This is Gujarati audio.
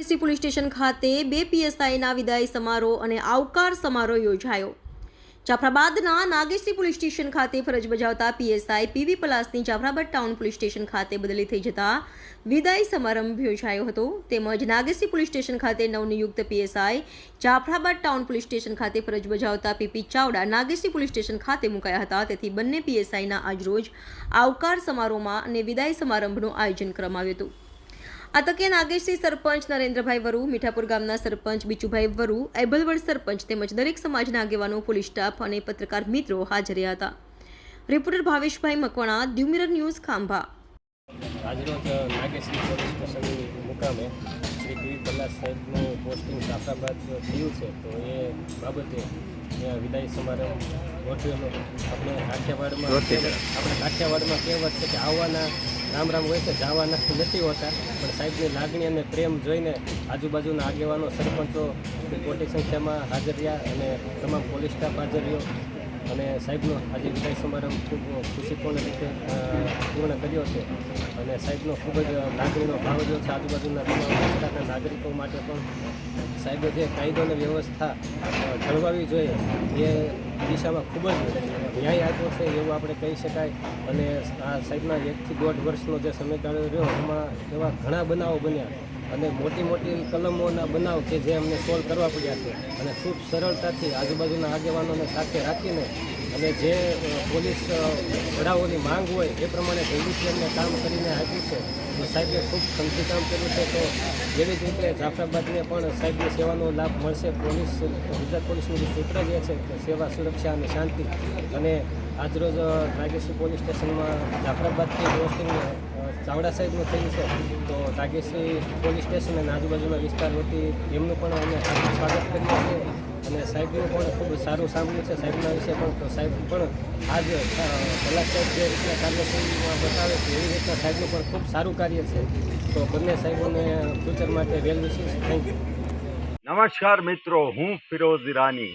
એસટી પોલીસ સ્ટેશન ખાતે બે પીએસઆઈના વિદાય સમારોહ અને આવકાર સમારોહ યોજાયો. જાફરાબાદના નાગેશ્રી પોલીસ સ્ટેશન ખાતે ફરજ બજાવતા પીએસઆઈ પીવી પલાસની જાફરાબાદ ટાઉન પોલીસ સ્ટેશન ખાતે બદલી થઈ જતા વિદાય સમારંભ યોજાયો હતો. તેમજ નાગેશ્રી પોલીસ સ્ટેશન ખાતે નવનિયુક્ત PSI Jafrabad town police station ખાતે ફરજ બજાવતા PP Chavda Nageshri police station ખાતે મુકાયા હતા. તેથી બંને પીએસઆઈના આજરોજ આવકાર સમારોહમાં અને વિદાય સમારંભનું આયોજન કરવામાં આવ્યું હતું. આ તકે નાગેશથી સરપંચ નરેન્દ્રભાઈ વરુ મીઠાપુર ગામના સરપંચ બીચુભાઈ વરુ એબલવડ સરપંચ તેમજ દરેક સમાજના આગેવાનો પોલીસ સ્ટાફ અને પત્રકાર મિત્રો હાજર રહ્યા હતા. Reporter Bhaveshbhai Makwana Diu mirror news Khambha. આજરોજ નાગેશ્રી પોલીસ સ્ટેશન મુકામે શ્રી પીવી પલ્લા સાહેબનું પોસ્ટિંગ જાફરાબાદ થયું છે. તો એ બાબતે ત્યાં વિદાય સમારંભ ગોઠવેલો આપણે કાઠિયાવાડમાં આપણે કાઠિયાવાડમાં કહેવત છે કે આવવાના રામ રામ હોય છે જવાના નથી હોતા. પણ સાહેબની લાગણી અને પ્રેમ જોઈને આજુબાજુના આગેવાનો, સરપંચો મોટી સંખ્યામાં હાજર રહ્યા અને તમામ પોલીસ સ્ટાફ હાજર રહ્યો. અને સાહેબનો આજે વિદાય સમારંભ ખૂબ ખુશીપૂર્ણ રીતે પૂર્ણ કર્યો છે. અને સાહેબનો ખૂબ જ લાગણીનો ભાવ જો છે આજુબાજુના તમામ વિસ્તારના નાગરિકો માટે પણ. સાહેબે જે કાયદો અને વ્યવસ્થા જળવાવી જોઈએ, એ દિશામાં ખૂબ જ ન્યાય આપ્યો છે એવું આપણે કહી શકાય. અને આ સાહેબના એકથી દોઢ વર્ષનો જે સમયગાળો રહ્યો, એમાં એવા ઘણા બનાવો બન્યા. અને મોટી મોટી કલમોના બનાવ કે જે અમને સોલ્વ કરવા પડ્યા છે. અને ખૂબ સરળતાથી આજુબાજુના આગેવાનોને સાથે રાખીને અને જે પોલીસ વડાઓની માંગ હોય એ પ્રમાણે જલ્દીથી અમને કામ કરીને આપ્યું છે. અને સાહેબે ખૂબ ખંતી કામ કર્યું છે. તો એવી જ રીતે જાફરાબાદને પણ સાહેબની સેવાનો લાભ મળશે. પોલીસ, ગુજરાત પોલીસનું સૂત્ર જે છે, કે સેવા સુરક્ષા અને શાંતિ. અને આજરોજ નાગેશ્રી પોલીસ સ્ટેશનમાં જાફરાબાદથી પોસ્ટિંગ ચાવડા સાહેબનું થયું છે. તો નાગેશ્રી પોલીસ સ્ટેશન અને આજુબાજુના વિસ્તાર વતી એમનું પણ અમે સ્વાગત કરીએ છીએ. અને સાહેબનું પણ ખૂબ સારું સાંભળ્યું છે. સાહેબના વિશે પણ, તો સાહેબ પણ આજ કલાક સાહેબ જે રીતના કાર્યશૈલીમાં બતાવે છે, એવી રીતના સાહેબનું પણ ખૂબ સારું કાર્ય છે. તો બંને સાહેબોને ફ્યુચર માટે વેલ વિશીસ થેન્ક યુ નમસ્કાર મિત્રો, હું ફિરોઝ ઈરાની.